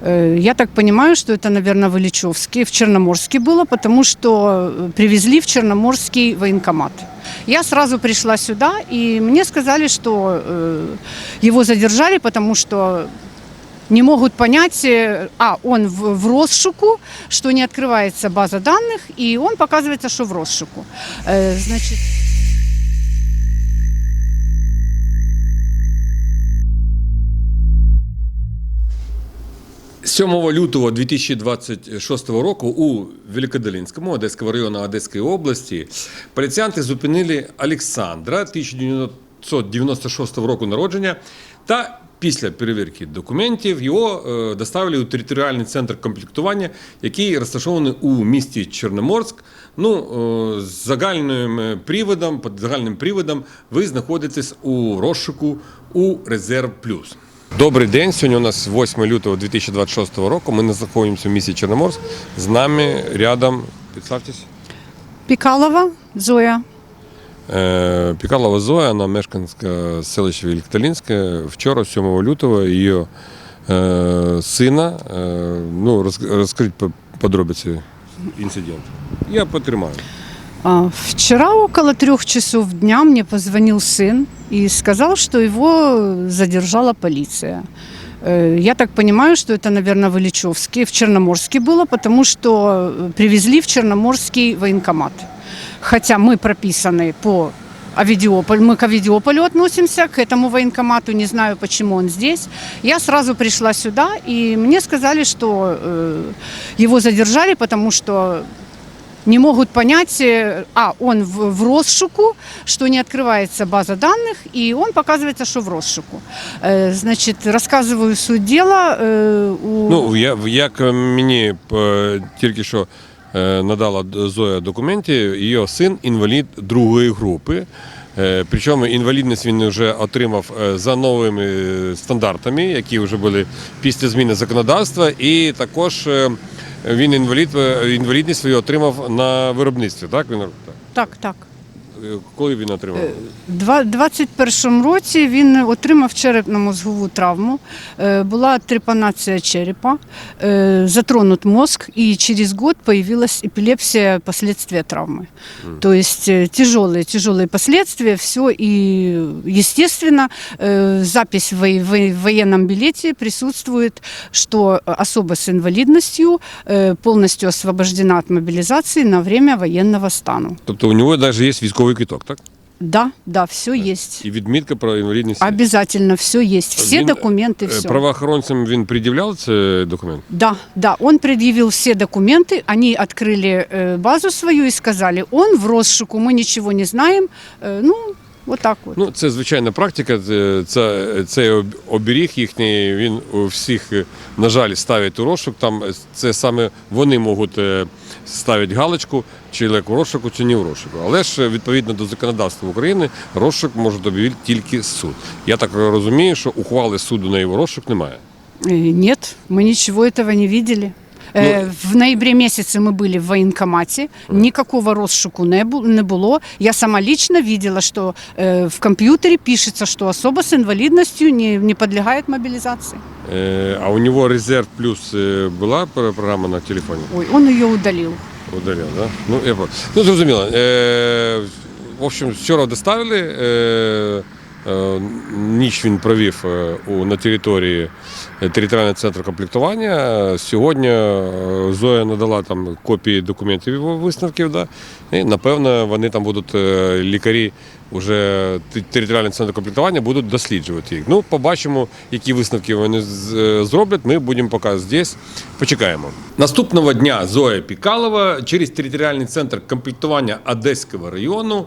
Э, Я так понимаю, что это, наверное, в Ильичевске, в Черноморске было, потому что э, привезли в Черноморский военкомат. Я сразу пришла сюда, и мне сказали, что э, его задержали, потому что не могут понять, э, а, он в, в розшуку, что не открывается база данных, и он показывается, что в розшуку. Э, Значит, 7 лютого 2026 року у Великодолинському Одеського району Одеської області поліціянти зупинили Олександра 1996 року народження та після перевірки документів його е, доставили у територіальний центр комплектування, який розташований у місті Чорноморськ. Ну, е, з загальним приводом, під загальним приводом ви знаходитесь у розшуку у Резерв Плюс. Добрий день. Сьогодні у нас 8 лютого 2026 року. Ми знаходимося в місті Чорноморськ. З нами рядом, представтесь, Пикалова Зоя. е, Пікалова Зоя, вона мешканська селища Великоталінське. Вчора, 7 лютого, її е, сина, е, ну, роз- розкажіть по- подробиці інциденту. Я потримаю. А, Вчера около трех часов дня мне позвонил сын и сказал, что его задержала полиция. Э, Я так понимаю, что это, наверное, в Ильичевске, в Черноморске было, потому что э, привезли в Черноморский военкомат. Хотя мы прописаны по Авидиополь, мы к Авидиополю относимся, к этому военкомату, не знаю, почему он здесь. Я сразу пришла сюда, и мне сказали, что э, его задержали, потому что не могут понять, э, а, он в, в розшуку, что не открывается база данных, и он показывается, что в розшуку. Э, Значит, рассказываю суть дела. э, у- Ну, я, як мені е, тільки що е, надала Зоя документи, її син інвалід другої групи. Е, Причому інвалідність він вже отримав е, за новими е, стандартами, які вже були після зміни законодавства, і також е, він інвалід, е, інвалідність свою отримав на виробництві. Так він так. Так, так Е, коли він отримав? Два- 21 році він отримав черепно-мозгову травму, е, була трепанація черепа, е, затронут мозг, и через год появилась эпилепсия последствия травмы. То есть э, тяжелые, тяжелые последствия, все, и, естественно, э, запись в во- в военном билете присутствует, что особа с инвалидностью э, полностью освобождена от мобилизации на время военного стану. Тобто у нього навіть є військовий квиток, так? Да, да, все есть. І відмітка про інвалідність. Обязательно все есть. Все Він, документы, е, все. Правоохоронцям він пред'являв цей документ? Да, да, он предъявил все документы, они открыли э, базу свою и сказали, он в розшуку, мы ничего не знаем. Э, ну, вот так вот. Ну, це звичайна практика. Це, це, цей об- оберіг їхній, він у всіх, е, на жаль, ставить у розшук. Там е, це саме вони можуть е, ставити галочку, чи чоловік у розшуку, чи не у розшуку. Але ж е, відповідно до законодавства України розшук може об'явити тільки суд. Я так розумію, що ухвали суду на його розшук немає. Э, нет, мы ничего этого не видели. Э, в ноябре месяце мы были в военкомате, никакого розшуку не, бу- не было. Я сама лично видела, что э, в компьютере пишется, что особа с инвалидностью не, не подлегает мобилизации. Е, А у нього резерв плюс е, була пр- програма на телефоні? Ой, он ее удалил. Удалил, да? Ну, я понял. Ну, зрозуміло. Е, в общем, вчора доставили. Е, е, ніч він провів е, на території е, територіального центру комплектування. Сьогодні е, Зоя надала там копії документів його висновків. Да? І, напевно, вони там будуть е, лікарі вже те- центр комплектування будуть досліджувати їх. Ну, побачимо, які висновки вони е, зроблять. Ми будемо поки здесь. Почекаємо. Наступного дня Зоя Пікалова через територіальний центр комплектування Одеського району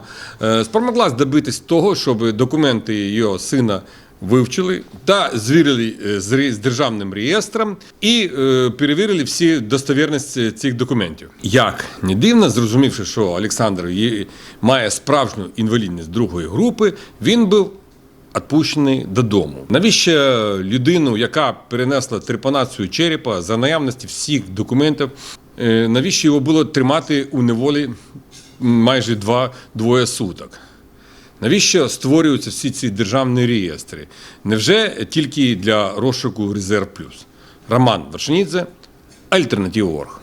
спромогла спромоглась добитись того, щоб документи її сина. Вивчили та звірили е, з державним реєстром і е, перевірили всі достовірності цих документів. Як не дивно, зрозумівши, що Олександр має справжню інвалідність другої групи, він був відпущений додому. Навіщо людину, яка перенесла трепанацію черепа за наявності всіх документів, е, навіщо його було тримати у неволі майже два двоє суток? Навіщо створюються всі ці державні реєстри? Невже тільки для розшуку резерв плюс? Роман Вершинідзе, Альтернатива Орг.